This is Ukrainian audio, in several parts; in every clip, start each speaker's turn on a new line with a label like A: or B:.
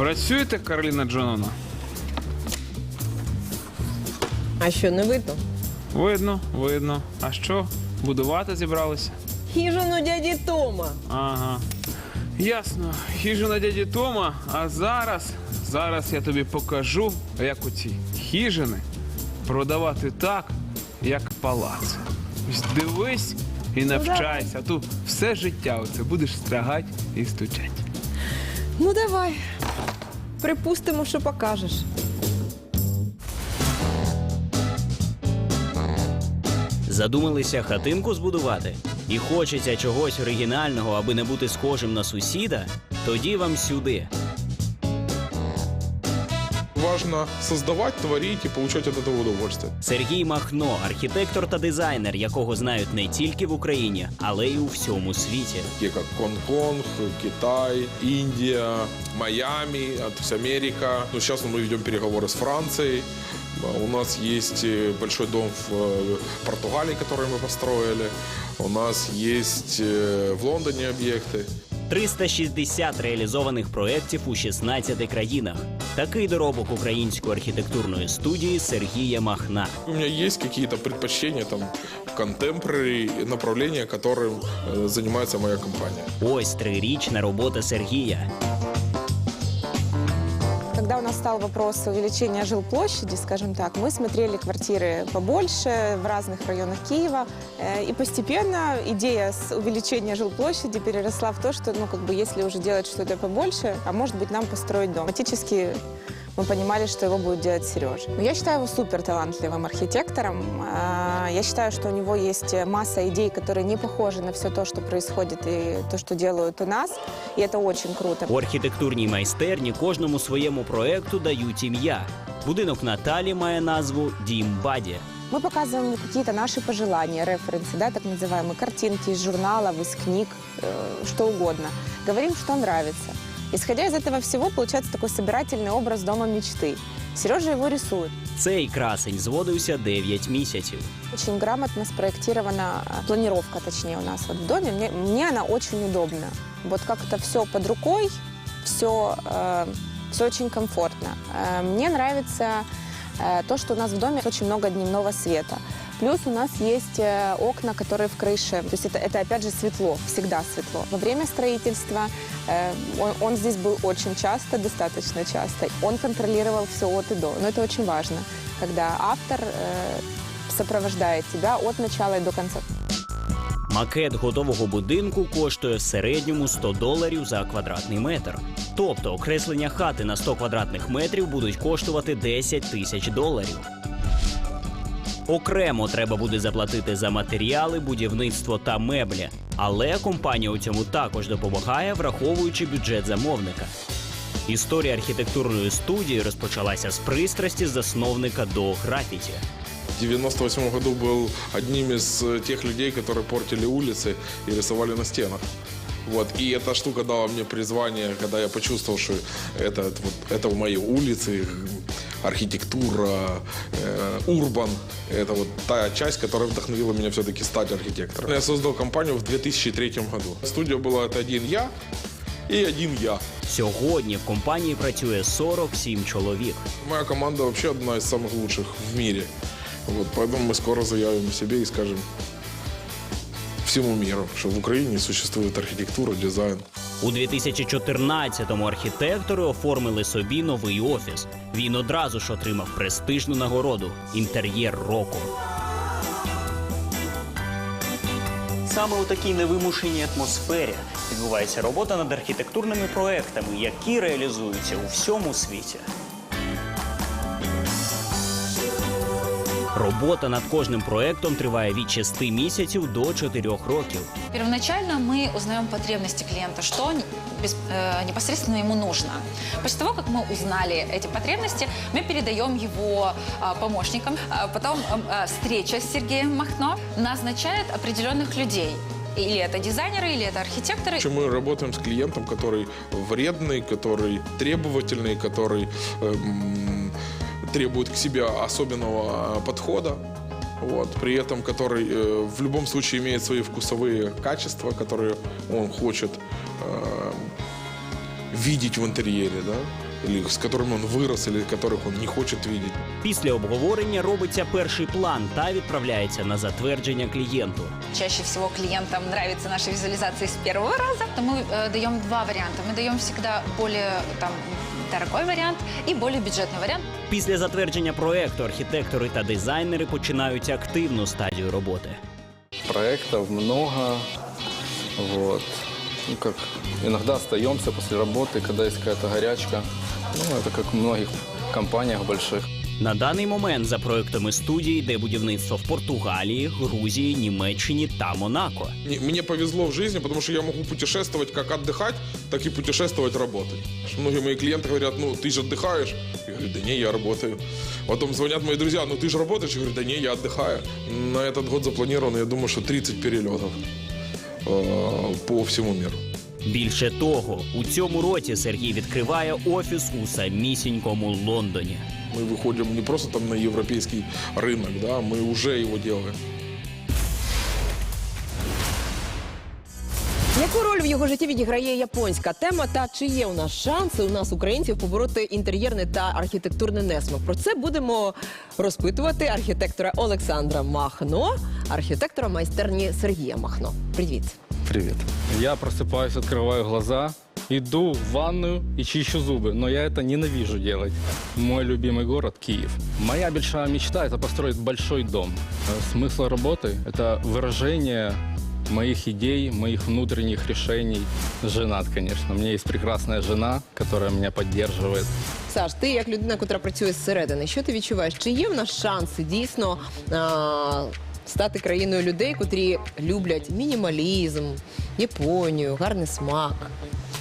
A: Працюєте, Кароліна Джоновна?
B: А що, не видно?
A: Видно, видно. А що? Будувати зібралися?
B: Хижину дяді Тома.
A: Ага. Ясно. Хижина дяді Тома. А зараз, зараз я тобі покажу, як у ці хижини продавати так, як палац. Ось Дивись і навчайся. А тут все життя оце будеш стригати і стучати.
B: Ну давай. Припустимо, що покажеш.
C: Задумалися хатинку збудувати? І хочеться чогось оригінального, аби не бути схожим на сусіда? Тоді вам сюди
D: Важно создавать, творить и получать от этого удовольствие.
C: Сергій Махно, архітектор та дизайнер, якого знають не тільки в Україні, але й у всьому світі.
D: Такие как Гонконг, Китай, Индия, Майами, а, то есть Америка. Ну, сейчас мы ведем переговоры с Францией. А, У нас есть э, большой дом в э, Португалии, который мы построили. У нас есть э, в Лондоне объекты.
C: 360 реалізованих проєктів у 16 країнах. Такий доробок української архітектурної студії Сергія Махна.
D: У мене є якісь предпочтення там, contemporary направлення, яким займається моя компанія.
C: Ось трирічна робота Сергія
E: Когда у нас стал вопрос увеличения жилплощади, скажем так, мы смотрели квартиры побольше в разных районах Киева. Э, И постепенно идея с увеличения жилплощади переросла в то, что, ну, как бы, если уже делать что-то побольше, а может быть, нам построить дом. Фактически мы понимали, что его будет делать Сережа. Но я считаю его супер талантливым архитектором. А, Я считаю, что у него есть масса идей, которые не похожи на все то, что происходит и то, что делают у нас. И это очень круто.
C: У архітектурній майстерні кожному своєму проєкту дають ім'я. Будинок Наталі має назву Дім Баді.
E: Мы показываем какие-то наши пожелания, референсы, да, так называемые картинки из журналов, из книг, э, что угодно. Говорим, что нравится. Исходя из этого всего, получается такой собирательный образ дома мечты. Сережа его рисует.
C: Цей красень зводився 9 місяців.
E: Очень грамотно спроектирована а, планировка, точнее, у нас вот в доме. Мне, мне она очень удобна. Вот как-то все под рукой, все, все очень комфортно. Э, мне нравится э, то, что у нас в доме очень много дневного света. Плюс у нас есть э, окна, которые в крыше. То есть это, это опять же светло, всегда светло. Во время строительства э, он, он здесь был очень часто, достаточно часто. Он контролировал все от и до. Но это очень важно, когда автор э, сопровождает тебя от начала и до конца.
C: Макет готового будинку коштує в середньому 100 доларів за квадратний метр. Тобто окреслення хати на 100 квадратних метрів будуть коштувати 10 тисяч доларів. Окремо треба буде заплатити за матеріали, будівництво та меблі. Але компанія у цьому також допомагає, враховуючи бюджет замовника. Історія архітектурної студії розпочалася з пристрасті засновника до графіті.
D: В 98 году был одним из э, тех людей, которые портили улицы и рисовали на стенах. Вот. И эта штука дала мне призвание, когда я почувствовал, что это, вот, это в моей улице, архитектура, э, урбан. Это вот та часть, которая вдохновила меня все-таки стать архитектором. Я создал компанию в 2003 году. Студия была это один я и один я.
C: Сьогодні в компанії працює 47 чоловік.
D: Моя команда вообще одна из самых лучших в мире. Вот, поэтому мы скоро заявим о себе и скажем всему миру, что в Украине существует архитектура, дизайн.
C: У 2014-му архітектори оформили собі новий офіс. Він одразу ж отримав престижну нагороду інтер'єр року. Саме у такій невимушеній атмосфері відбувається робота над архітектурними проектами, які реалізуються у всьому світі. Робота над кожним проектом триває від 6 місяців до 4 років.
F: Первоначально мы узнаем потребности клиента, что он без- э, непосредственно ему нужно. После того, как мы узнали эти потребности, мы передаем его а, помощникам. А потом м, а, встреча с Сергеем Махно назначает определенных людей. Или это дизайнеры, или это архитекторы.
D: Причем мы работаем с клиентом, который вредный, который требовательный, который эм, требует к себе особенного э, подхода. Вот, при этом который э, в любом случае имеет свои вкусовые качества, которые он хочет э, видеть в интерьере. Да? или с которыми он вырос, или которых он не хочет видеть.
C: Після обговорення робиться перший план та відправляється на затвердження клієнту.
F: Чаще всего клиентам нравятся наши визуализации с первого раза. То мы э, даем два варианта. Мы даем всегда более там, дорогой вариант и более бюджетный вариант.
C: Після затвердження проекту архітектори та дизайнери починають активну стадію роботи.
G: проектов много. Вот. Ну, как иногда остаемся после работы, когда есть какая-то горячка. Ну, это как в многих компаниях больших.
C: На даний момент за проектами студії йде будівництво в Португалії, Грузії, Німеччині та Монако.
D: Не- Мне повезло в жизни, потому что я могу путешествовать как отдыхать, так и путешествовать работать. Многие мои клиенты говорят, ну ты же отдыхаешь. Я говорю, да не, я работаю. Потом звонят мои друзья, ну ты же работаешь. Я говорю, да не, я отдыхаю. На этот год запланировано, я думаю, что 30 перелетов э, по всему миру.
C: Більше того, у цьому році Сергій відкриває офіс у самісінькому Лондоні.
D: Мы выходим не просто там на европейский рынок, да, мы уже его делаем.
B: Яку роль в його житті відіграє японська тема? Та чи є у нас шанси у нас, українців, побороти інтер'єрне та архітектурне несмак? Про це будемо розпитувати архітектора Олександра Махно, архітектора майстерні Сергія Махно. Привіт.
G: Привет. Я просыпаюсь, открываю глаза, иду в ванную и чищу зубы, но я это ненавижу делать. Мой любимый город – Киев. Моя большая мечта – это построить большой дом. Э, Смысл работы – это выражение моих идей, моих внутренних решений. Женат, конечно. У меня есть прекрасная жена, которая меня поддерживает.
B: Саш, ти як людина, яка працює зсередини, що ти відчуваєш? Чи є в нас шанси дійсно а, стати країною людей, котрі люблять мінімалізм, Японію, гарний смак?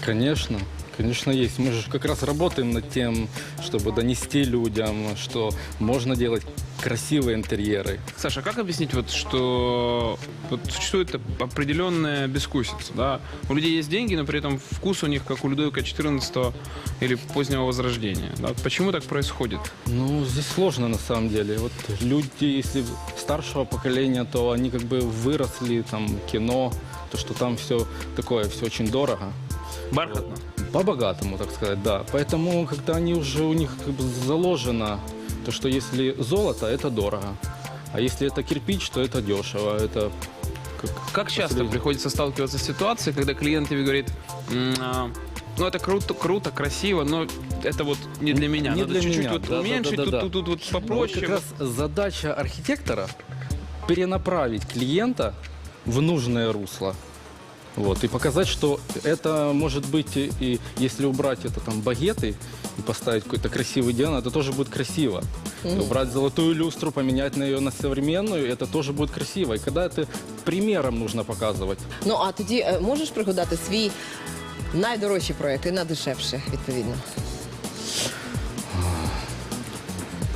G: Конечно, конечно есть. Мы же как раз работаем над тем, чтобы донести людям, что можно делать красивые интерьеры.
A: Саша, как объяснить, вот, что вот существует определенная бескусица? Да? У людей есть деньги, но при этом вкус у них, как у Людовика XIV или позднего Возрождения. Да? Почему так происходит?
G: Ну, здесь сложно на самом деле. Вот люди, если старшего поколения, то они как бы выросли, там, кино, то, что там все такое, все очень дорого.
A: Бархатно?
G: По-богатому, так сказать, да. Поэтому, когда они уже у них как бы заложено, то что если золото, это дорого. А если это кирпич, то это дешево. Это как,
A: Как часто
G: последнее.
A: приходится сталкиваться с ситуацией, когда клиент тебе говорит, «М, а, ну это круто, круто, красиво, но это вот не для меня.
G: Не
A: Надо
G: для
A: чуть-чуть
G: меня,
A: вот
G: да, да,
A: уменьшить,
G: да, да,
A: тут, тут, тут вот
G: Ну, вот
A: попроще.
G: как раз задача архитектора перенаправить клиента в нужное русло. Вот, и показать, что это может быть, и, и если убрать это там багеты и поставить какой-то красивый диван, это тоже будет красиво. Убрать золотую люстру, поменять на ее на современную, это тоже будет красиво. И когда это примером нужно показывать.
B: Ну а тоді е, можеш пригадати свій найдорожчий проєкт і найдешевший, відповідно.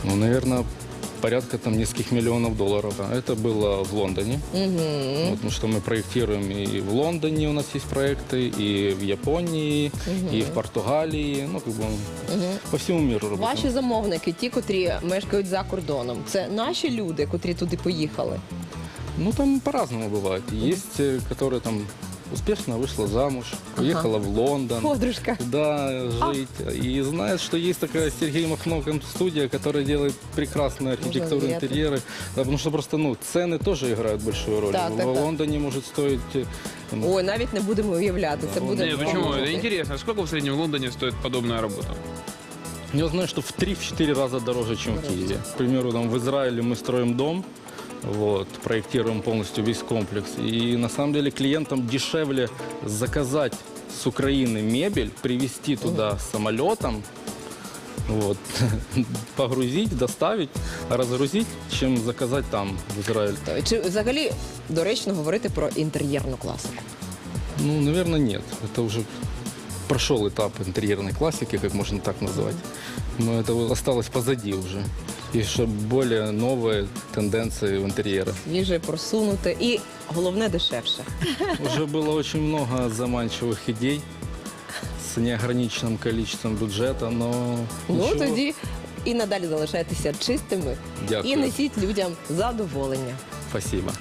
G: Ну, наверное, порядка там нескольких миллионов долларов. да. Это было в Лондоне. Вот, потому что мы проектируем и в Лондоне у нас есть проекты, и в Японии, и в Португалии. Ну, как бы по всему миру работаем.
B: Ваші замовники, ті, котрі мешкають за кордоном, це наші люди, котрі туди поїхали.
G: Ну, там по-разному бывает. Есть, э, которые там успешно вышла замуж, уехала в Лондон.
B: Подружка.
G: Да, жить. И знает, что есть такая Сергей Махно студия, которая делает прекрасные архитектурные
B: заметно.
G: интерьеры. Да, потому что просто, ну, цены тоже играют большую роль.
B: Так,
G: в
B: так, так.
G: Лондоне может стоить э, там,
B: Ой, навіть не будемо уявляти. Це буде
A: Не, почему?
B: вам
A: Это интересно. Сколько в среднем в Лондоне стоит подобная работа?
G: Я знаю, что в 3-4 раза дороже, чем в Киеве. К примеру, там, в Израиле мы строим дом, вот, проектируем полностью весь комплекс. И на самом деле клиентам дешевле заказать с Украины мебель, привезти туда самолетом, вот, погрузить, доставить, разгрузить, чем заказать там, в Израиле.
B: Чи взагалі доречно говорити про інтер'єрну класику?
G: Ну, наверное, нет. Это уже прошел этап интерьерной классики, как можно так назвать. Но это вот осталось позади уже. И еще более новые тенденции в интерьерах.
B: Свіже, просунуте і головне дешевше.
G: Уже было очень много заманчивых идей с неограниченным количеством бюджета, но
B: Ну
G: ничего.
B: тоді і надалі залишайтеся чистими
G: Дякую.
B: і несіть людям задоволення.
G: Спасибо.